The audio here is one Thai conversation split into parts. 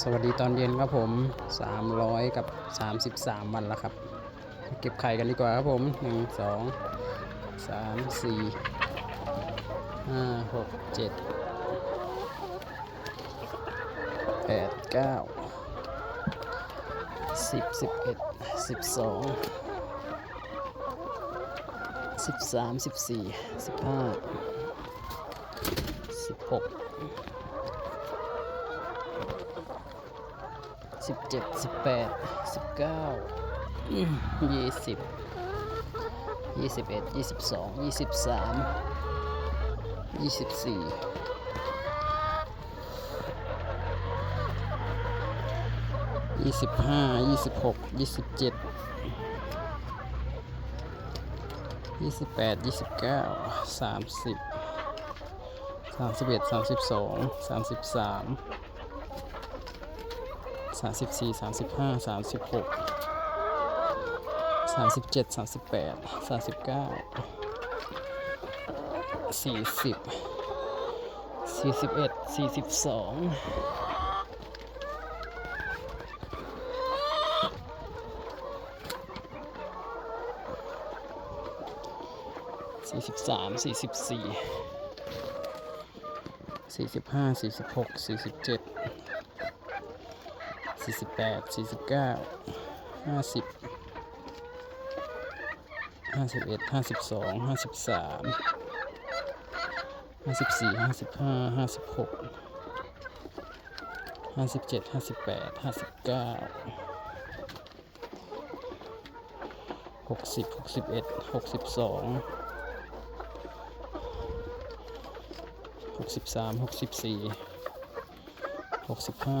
สวัสดีตอนเย็นครับผม 300 กับ 33 วันแล้วครับ เก็บไข่กันดีกว่าครับผม 1 2 3 4 5 6 7 8 9 10 11 12 13 14 15 16 สิบเจ็ดสิบแปดสิบเก้ายี่สิบยี่สิบเอ็ดยี่สิบสองยี่สิบสามยี่สิบสี่ยี่สิบห้ายี่สิบหกยี่สิบเจ็ดยี่สิบแปดยี่สิบเก้าสามสิบสามสิบเอ็ดสามสิบสองสามสิบสาม สามสิบสี่สามสิบห้าสามสิบหกสามสิบเจ็ดสามสิบแปดสามสิบเก้าสี่สิบสี่สิบเอ็ดสี่สิบสองสี่สิบสามสี่สิบสี่สี่สิบห้าสี่สิบหกสี่สิบเจ็ด สี่สิบแปดสี่สิบเก้าห้าสิบห้าสิบเอ็ดห้าสิบสองห้าสิบสามห้าสิบสี่ห้าสิบห้าห้าสิบหกห้าสิบเจ็ดห้าสิบแปดห้าสิบเก้าหกสิบหกสิบเอ็ดหกสิบสองหกสิบสามหกสิบสี่หกสิบห้า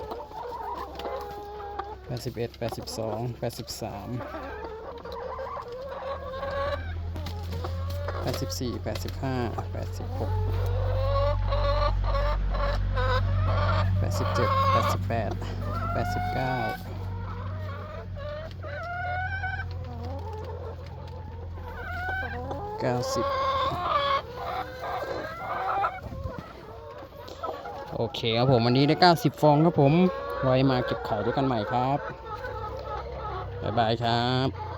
ดสิบเอ็ดแปดสิบสองแปดสิบสามแปดสิบสี่แปดสิบห้าแปดสิบหกแปดสิบเจ็ดแปดสิบแปดแปดสิบเก้าเก้าสิบโอเคครับผมวันนี้ได้ 90 ฟองครับผม ไว้มาเก็บไข่ด้วยกันใหม่ครับ บ๊ายบายครับ